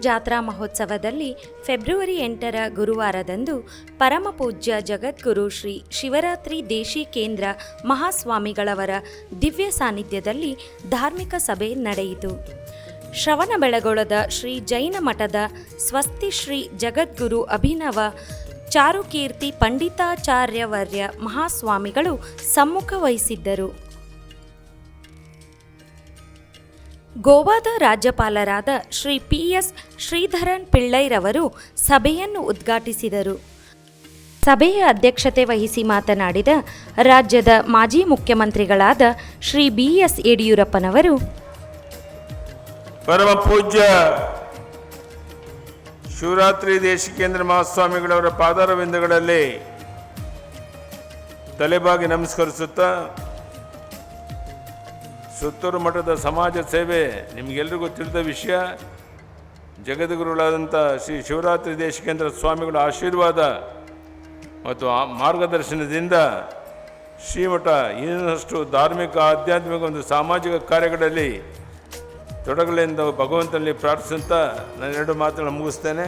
ಜಾತ್ರಾ ಮಹೋತ್ಸವದಲ್ಲಿ ಫೆಬ್ರವರಿ ಎಂಟರ ಗುರುವಾರದಂದು ಪರಮಪೂಜ್ಯ ಜಗದ್ಗುರು ಶ್ರೀ ಶಿವರಾತ್ರಿ ದೇಶಿ ಕೇಂದ್ರ ಮಹಾಸ್ವಾಮಿಗಳವರ ದಿವ್ಯ ಸಾನ್ನಿಧ್ಯದಲ್ಲಿ ಧಾರ್ಮಿಕ ಸಭೆ ನಡೆಯಿತು. ಶ್ರವಣಬೆಳಗೊಳದ ಶ್ರೀ ಜೈನ ಮಠದ ಸ್ವಸ್ತಿ ಶ್ರೀ ಜಗದ್ಗುರು ಅಭಿನವ ಚಾರುಕೀರ್ತಿ ಪಂಡಿತಾಚಾರ್ಯವರ್ಯ ಮಹಾಸ್ವಾಮಿಗಳು ಸಮ್ಮುಖ ವಹಿಸಿದ್ದರು. ಗೋವಾದ ರಾಜ್ಯಪಾಲರಾದ ಶ್ರೀ ಪಿ ಎಸ್ ಶ್ರೀಧರನ್ ಪಿಳ್ಳೈರವರು ಸಭೆಯನ್ನು ಉದ್ಘಾಟಿಸಿದರು. ಸಭೆಯ ಅಧ್ಯಕ್ಷತೆ ವಹಿಸಿ ಮಾತನಾಡಿದ ರಾಜ್ಯದ ಮಾಜಿ ಮುಖ್ಯಮಂತ್ರಿಗಳಾದ ಶ್ರೀ ಬಿ ಎಸ್ ಯಡಿಯೂರಪ್ಪನವರು, ಪರಮ ಪೂಜ್ಯ ಶಿವರಾತ್ರಿ ದೇಶಿಕೇಂದ್ರ ಮಹಾಸ್ವಾಮಿಗಳವರ ಪಾದಾರವಿಂದಗಳಲ್ಲಿ ತಲೆಬಾಗಿ ನಮಸ್ಕರಿಸುತ್ತಾ ಸುತ್ತೂರು ಮಠದ ಸಮಾಜ ಸೇವೆ, ನಿಮಗೆಲ್ರಿಗೂ ತಿಳಿದ ವಿಷಯ. ಜಗದ್ಗುರುಗಳಾದಂಥ ಶ್ರೀ ಶಿವರಾತ್ರಿ ದೇಶಕೇಂದ್ರ ಸ್ವಾಮಿಗಳ ಆಶೀರ್ವಾದ ಮತ್ತು ಆ ಮಾರ್ಗದರ್ಶನದಿಂದ ಶ್ರೀಮಠ ಇನ್ನಷ್ಟು ಧಾರ್ಮಿಕ, ಆಧ್ಯಾತ್ಮಿಕ ಒಂದು ಸಾಮಾಜಿಕ ಕಾರ್ಯಗಳಲ್ಲಿ ತೊಡಗಲೆಂದು ಭಗವಂತನಲ್ಲಿ ಪ್ರಾರ್ಥಿಸುತ್ತಾ ನಾನು ಎರಡು ಮಾತುಗಳನ್ನು ಮುಗಿಸ್ತೇನೆ.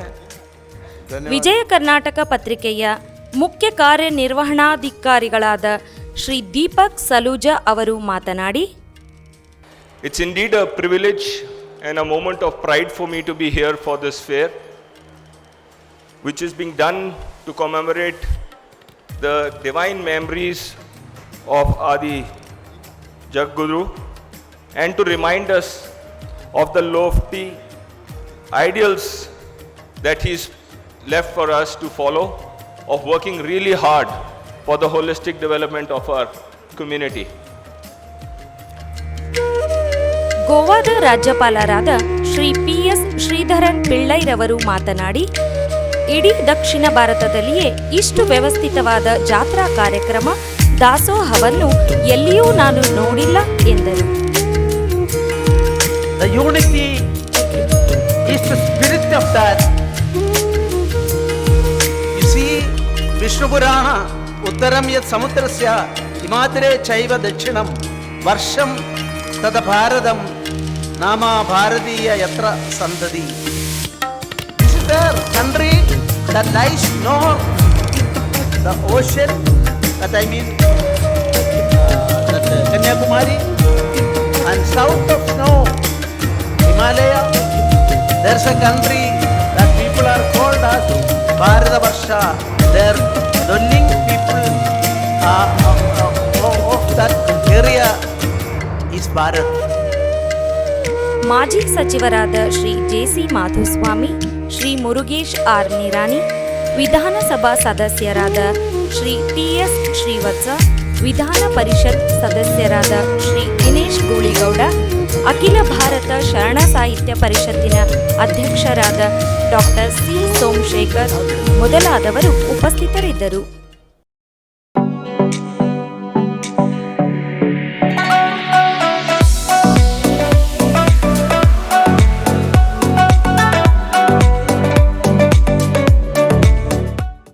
ವಿಜಯ ಕರ್ನಾಟಕ ಪತ್ರಿಕೆಯ ಮುಖ್ಯ ಕಾರ್ಯನಿರ್ವಹಣಾಧಿಕಾರಿಗಳಾದ ಶ್ರೀ ದೀಪಕ್ ಸಲೂಜಾ ಅವರು ಮಾತನಾಡಿ It's indeed a privilege and a moment of pride for me to be here for this fair, which is being done to commemorate the divine memories of Adi Jagguru and to remind us of the lofty ideals that he's left for us to follow of working really hard for the holistic development of our community. ಗೋವಾದ ರಾಜ್ಯಪಾಲರಾದ Shri P S Sreedharan ಪಿಳ್ಳೈರವರು ಮಾತನಾಡಿ, ಇಡೀ ದಕ್ಷಿಣ ಭಾರತದಲ್ಲಿಯೇ ಇಷ್ಟು ವ್ಯವಸ್ಥಿತವಾದ ಜಾತ್ರಾ ಕಾರ್ಯಕ್ರಮ ದಾಸೋಹವನ್ನು ಎಲ್ಲಿಯೂ ನಾನು ನೋಡಿಲ್ಲ ಎಂದರು. ವಿಷ್ಣುಪುರಾಣ ಉತ್ತರಂ ಯತ್ ಸಮುದ್ರಸ್ಯ ಹಿಮಾತರೆ ಚೈವ ದಕ್ಷಿಣಂ ವರ್ಷಂ ತದ ಭಾರತಂ നാമ ഭാരതീയ യത്ര സന്തതി. Country lies north the ocean I mean Kanyakumari and south of snow Himalaya there's a country that people are called as Bharatavarsha there dwelling people of that area is Bharat ಮಾಜಿ ಸಚಿವರಾದ Shri J C Madhuswamy, Shri Murugesh R. Nirani, ವಿಧಾನಸಭಾ ಸದಸ್ಯರಾದ Shri TS Srivatsa, ವಿಧಾನ ಪರಿಷತ್ ಸದಸ್ಯರಾದ ಶ್ರೀ ದಿನೇಶ್ ಗೂಳಿಗೌಡ, ಅಖಿಲ ಭಾರತ ಶರಣ ಸಾಹಿತ್ಯ ಪರಿಷತ್ತಿನ ಅಧ್ಯಕ್ಷರಾದ doctor C. Somashekar ಮೊದಲಾದವರು ಉಪಸ್ಥಿತರಿದ್ದರು.